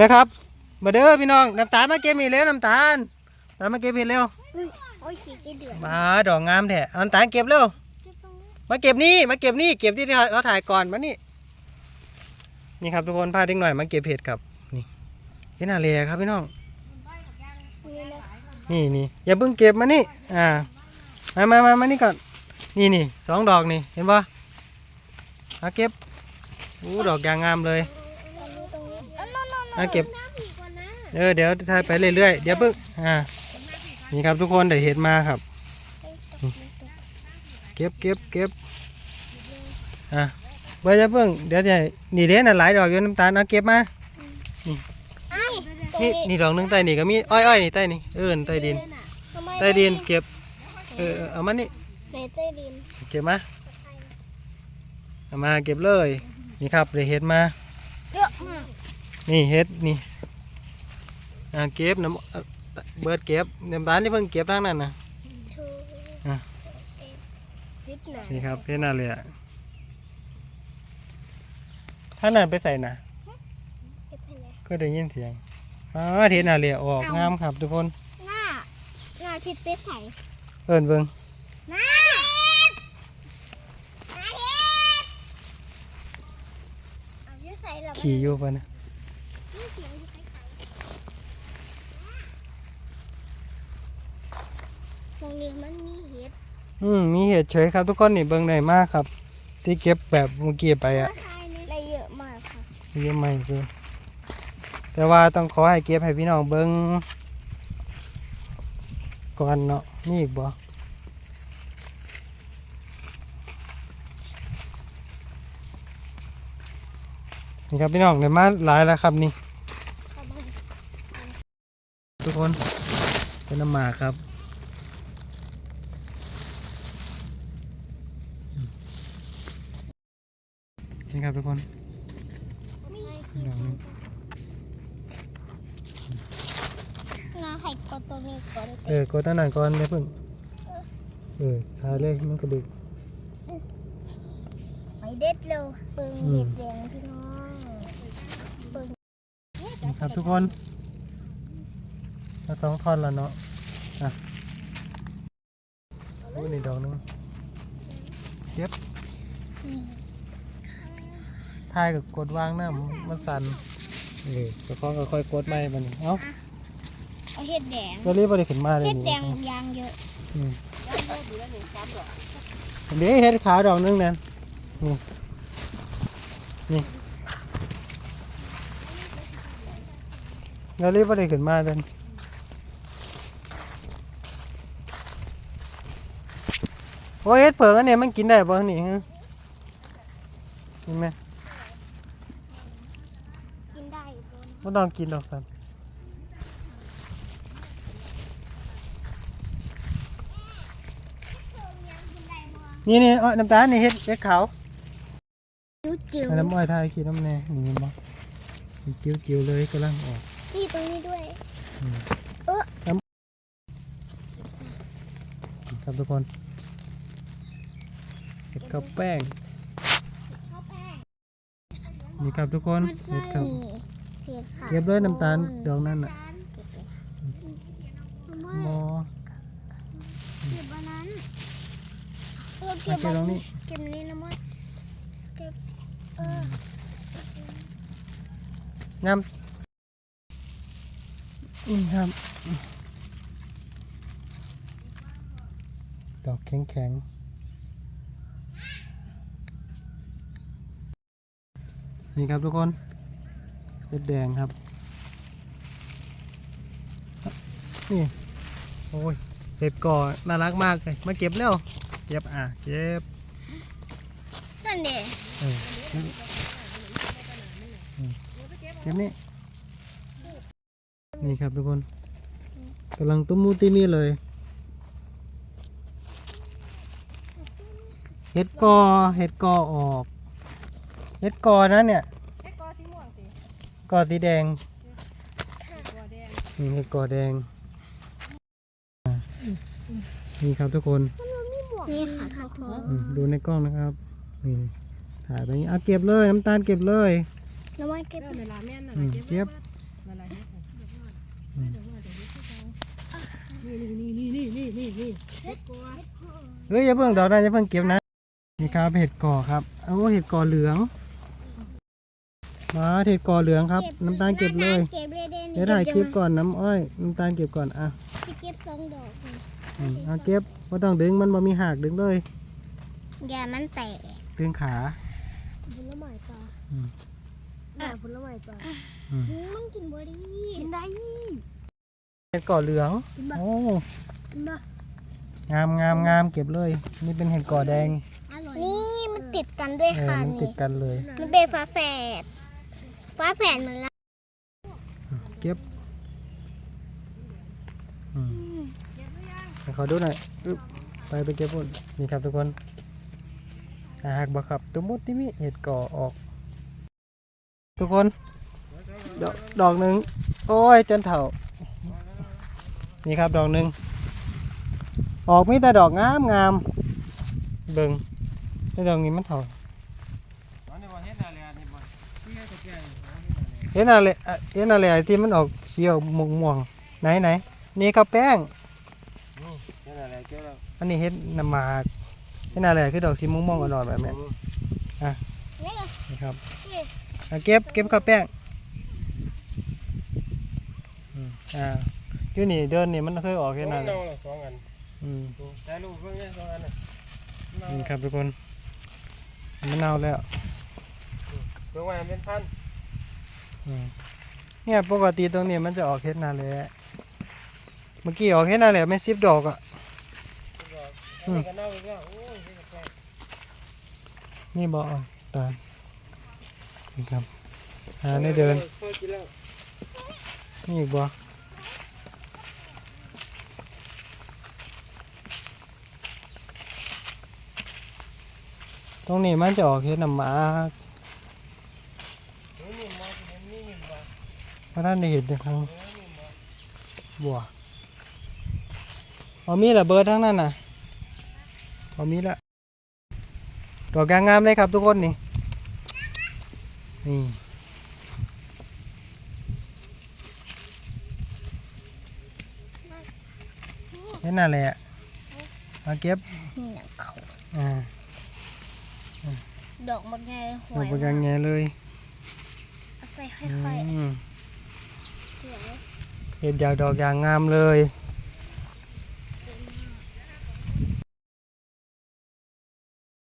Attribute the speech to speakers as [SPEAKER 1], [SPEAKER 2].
[SPEAKER 1] นะครับ มาเด้อพี่น้องน้ำตาลมาเก็บมีเร็วน้ำตาลน้ำตาลมาเก็บเห็ดเร็ว
[SPEAKER 2] อุ้ยโอ้ยขี้เดือด
[SPEAKER 1] มาดอกงามแท้เอาน้ำตาลเก็บเร็วมาเก็บนี่มาเก็บนี่เก็บที่เขาถ่ายก่อนมานี่นี่ครับทุกคนพาเด็กหน่อยมาเก็บเห็ดครับนี่เห็นอะไรครับพี่น้อง
[SPEAKER 2] นี่นะ
[SPEAKER 1] นี่นี่อย่าเพิ่งเก็บมานี่อ่ามามามามานี่ก่อนนี่นี่สองดอกนี่เห็นปะมาเก็บอู้ดอกยางงามเลย
[SPEAKER 2] น่นโน่นโน่น
[SPEAKER 1] มาเก็บ
[SPEAKER 2] น้ำอีกกว่านะ
[SPEAKER 1] เออเดี๋ยวถ่ายไปเรื่อยๆ เดี๋ยวเพิ่งอ่า นี่ครับทุกคนได้เห็ดมาครับ เก็บเก็บเก็บอะเบอร์จะเพิ่งเดี๋ยวจะนี่เด้น่ะหลายดอกอยู่น้ำตาลเอาเก็บมา
[SPEAKER 2] ไอ้ตรง
[SPEAKER 1] นี่
[SPEAKER 2] นี้
[SPEAKER 1] นี่ดอกหนึงใต้นี่ก็มีอ้อยอ้อยนี่ใต้นี่เออใต้ดิน
[SPEAKER 2] ทำไม
[SPEAKER 1] ใต้ดินเก็บ เออเออเอามานี่
[SPEAKER 2] ในใต้ดิน
[SPEAKER 1] เก็บมาเอามาเก็บเลย นี่ครับได้เห็ดมา
[SPEAKER 2] เยอะมาก
[SPEAKER 1] นี่เห็ดนี่อ่าเก็บน้ำเอ่อเบิดเก็บน้ำตาลที่เพิ่งเก็บทั้งนั้นนะ
[SPEAKER 2] เธอ
[SPEAKER 1] อะ
[SPEAKER 2] นิดหน่อย
[SPEAKER 1] นี่ครับเห็ดน่าเลยอะถ้านั่นไปใส่นะ
[SPEAKER 2] เก็บให้เลย
[SPEAKER 1] ก็ได้ยินเสียงอ๋อเห็ดน่าเลยออกงามครับทุกคน
[SPEAKER 2] หน้าหน้าทิศเป็ดไถ
[SPEAKER 1] เอิ้นเบิ่ง
[SPEAKER 2] หน้าทิศหน้าทิศเอาอยู่ใส่เหรอ
[SPEAKER 1] ขี่อยู่ปะนะ
[SPEAKER 2] ไม่เสียงอยู่ใส่ ตรงนี้มันมีเห็ด
[SPEAKER 1] อืมมีเห็ดเฉยครับทุกคนนี่เบิ่งได้มากครับ ที่เก็บแบบเมื่อกี้ไปอะ
[SPEAKER 2] ได้เยอะมากค่ะ
[SPEAKER 1] เยอะไหมคือแต่ว่าต้องขอให้เก็บให้พี่น้องเบิ่งก่อนเนาะนี่อีกบ่นี่ครับพี่น้องได้มาหลายแล้วครับนี่
[SPEAKER 2] เอามา
[SPEAKER 1] ทุกคนเป็นน้ำหมากครับ นี่ครับทุกคน
[SPEAKER 2] มี
[SPEAKER 1] ดอกหนึง
[SPEAKER 2] นาไข่กดตัวนี้ก่อน
[SPEAKER 1] เออกดตั้งนานก่อนเดี๋ยวเพิ่งเออถ่ายเลยมันกระดึก
[SPEAKER 2] ไปเด็ดเร็วเปิง
[SPEAKER 1] อืม
[SPEAKER 2] เห็ดแดงพี่น้อง
[SPEAKER 1] นี่ครับทุกคนเราต้องทอนแล้วเนาะอะโอ้นี่ดอกหนึงเก็บ ถ่ายกับกดวางน้ำมันสั่นเออเจะคล้าของก็ค่อยกดไม่มันเอ้า
[SPEAKER 2] เอาเห็ดแดง
[SPEAKER 1] ตัวรีบไปขึ้นมาเลย
[SPEAKER 2] เห็ดแด
[SPEAKER 1] นี่
[SPEAKER 2] งยางเยอะ
[SPEAKER 1] อืมเดี๋ยวเห็ดขาวดอกหนึงนั่นนี่นี่เรารีบไปขึ้นมาเลยโอ้ยเห็ดเผือกอันเนี้ยมันกินได้ป่ะนี่ฮะกินไหม
[SPEAKER 2] กินได้ อยู่ตัวนี้
[SPEAKER 1] ไม่ต้องกินดอกสัน
[SPEAKER 2] กินได้บ่
[SPEAKER 1] นี่นี่เออน้ำตาลนี่เห็ดเห็ดขาว
[SPEAKER 2] จิ๋วจิ๋ว
[SPEAKER 1] อันน้ำอ้อยทายกินน้ำแน่นี่เห็นบ่นี่จิ้วๆเลยกำลังออก
[SPEAKER 2] นี่ตรงนี้ด้วย
[SPEAKER 1] ครับทุกคนเห็ดข้าวแป้ง
[SPEAKER 2] ข้าวแป้ง
[SPEAKER 1] นี่ครับทุกคน
[SPEAKER 2] มัน
[SPEAKER 1] เห็ดข้าว
[SPEAKER 2] เห็ดค่ะ
[SPEAKER 1] เก็บเลยน้ำตาลดอกนั่นน่ะ
[SPEAKER 2] เก็บเลย
[SPEAKER 1] บอ
[SPEAKER 2] เก็บอันนั้นเออ
[SPEAKER 1] มา
[SPEAKER 2] เก็บ
[SPEAKER 1] เก็บตรงนี้
[SPEAKER 2] เก็บนี้นะมดเก็บเอองา
[SPEAKER 1] มอืมครับดอกแข็งแข็งๆนี่ครับทุกคน เห็ดแดงครับ นี่ โอ้ยเห็ดก่อน่ารักมากเลย มาเก็บเร็ว เก็บอะ เก็บ
[SPEAKER 2] นั่นเด็
[SPEAKER 1] เอออืมเก็บนี่ นี่ครับทุกคนกำลังตุ้มมูตีมีเลย เห็ดกอ เห็ดกอออก เห็ดกอนะเนี่ย
[SPEAKER 3] ไอ้กอสีม่วงสิ
[SPEAKER 1] กอสีแดง
[SPEAKER 3] กอแดง
[SPEAKER 1] นี่เห็ดกอแดงอะนี่ครับทุกคน
[SPEAKER 2] นี่ค่ะทุกคน
[SPEAKER 1] อืมดูในกล้องนะครับนี่ถ่ายไปอย่างนี้เอาเก็บเลยน้ำตาลเก็บเลย
[SPEAKER 2] น้ำมันเก็บ
[SPEAKER 3] เจ้าในร้านแม่นน่ะ
[SPEAKER 1] อืม
[SPEAKER 3] เก็บ
[SPEAKER 1] เก็บ
[SPEAKER 3] ไละลายนิดหน่อยเดี๋ยวก่อนเดี๋ยวก่อนเดี๋ยวนี้ที่เขานี่นี่นี่นี่นี่นี่นี่เฮ็ดกลัว
[SPEAKER 1] เฮ้ยอย่าเพิ่งดอกนะอย่าเพิ่งเก็บนะนี่ครับเห็ดก่อครับโอ้เห็ดก่อเหลือง มาเห็ดก่อเหลืองครับ น้ำตาลเก็บเลย
[SPEAKER 2] เก็บเลยเด่น
[SPEAKER 1] เดี๋ยวถ่ายคลิปก่อนน้ำอ้อยน้ำตาลเก็บก่อนอะ
[SPEAKER 2] เก็บสองดอกนี่
[SPEAKER 1] อืมเอาเก็บไม่ต้องดึงมันบ่มีหักดึงเลย
[SPEAKER 2] อย่ามันแตก
[SPEAKER 1] ดึงขา
[SPEAKER 3] ผลไม้ปลา
[SPEAKER 1] อืม
[SPEAKER 3] อะผลไม้ปลา
[SPEAKER 1] อืม
[SPEAKER 2] มันกินบดี
[SPEAKER 3] กินได้
[SPEAKER 1] เห็ดก่อเหลือง
[SPEAKER 3] กินบ่
[SPEAKER 1] โอ้
[SPEAKER 3] กินบ่
[SPEAKER 1] งามงามงามเก็บเลย นี่เป็นเห็ดก่อแดง
[SPEAKER 2] อร่อยนี่มันติดกันด้วย
[SPEAKER 1] เออ
[SPEAKER 2] ค่ะ
[SPEAKER 1] มันติ
[SPEAKER 2] นี่
[SPEAKER 1] ดกันเลย
[SPEAKER 2] มันเป็นฟ้าแฝด ฟ้าแฝดเหมือนเรา
[SPEAKER 1] เก็บอืมให้ขอดูหน่อยอึ๊บไปไปเก็บพุ่นนี่ครับทุกคนอากบ่ครับตัวมดที่มีเห็ดก่อออก ทุกคน ดอกดอกหนึ่งโอ้ยจนเถ่า นี่ครับดอกหนึ่งออกมีแต่ดอกงามงามเบิ่งแต่ดอกนี้มันเถ่า เห็นอะไรอะเห็นอะไรที่มันออกเขียวม่วงม่วงๆไหนไหนนี่ครับแป้งอันนี้เห็ดน้ำหมากเห็นอะไรคือดอกสีม่วงม่วงๆอ่อนๆแบบนี้
[SPEAKER 2] เนี่ย
[SPEAKER 1] นี่ครับ
[SPEAKER 2] นี่
[SPEAKER 1] อะเก็บเก็บข้าวแป้งอืมอ่าคือนี่เดินนี่มันเคยออกเห็นอะไร
[SPEAKER 4] เน่าละสองอัน
[SPEAKER 1] อืม
[SPEAKER 4] ถ่ายรูปเพิ่งเนี่ยสองอันน่ะ
[SPEAKER 1] นี่ครับทุกคนมันเน่าแล้ว
[SPEAKER 4] เพิ่งว่าเป็นพัน
[SPEAKER 1] อืมเนี่ยปกติตรงนี้มันจะออกเห็ดนาแหละเมื่อกี้ออกเห็ดนาแหละไม่ซิบดอกอะ
[SPEAKER 4] อันนี้ก็เน่าอีกแล้วโอ้ยเฮ็ดแปลก
[SPEAKER 1] นี่บอกเอาตาลนี่ครับหาในเดิน
[SPEAKER 4] พอกินแล้ว
[SPEAKER 1] นี่อีกบ่ตรงนี้มันจะออกเห็ดน้ำหมาก
[SPEAKER 4] นี่นี่มองเห็นนี่นี่บ่
[SPEAKER 1] เพราะท่านได้เห็นเดี๋ยวครั้งบัวพอมีระเบิดทั้งนั้นน่ะพอมีละดอกยางงามเลยครับทุกคนนี่นี่เห็นอะไรอะมาเก็บ
[SPEAKER 2] นี่นะเขา
[SPEAKER 1] อ่า
[SPEAKER 2] ดอกมันไงห
[SPEAKER 1] ด
[SPEAKER 2] ว
[SPEAKER 1] อก
[SPEAKER 2] ย
[SPEAKER 1] บางอย่างไงเลย
[SPEAKER 2] เอาใส่ค่
[SPEAKER 1] อื
[SPEAKER 2] อย
[SPEAKER 1] ม
[SPEAKER 2] ๆ เห็
[SPEAKER 1] ดยาวดอกยางงามเลย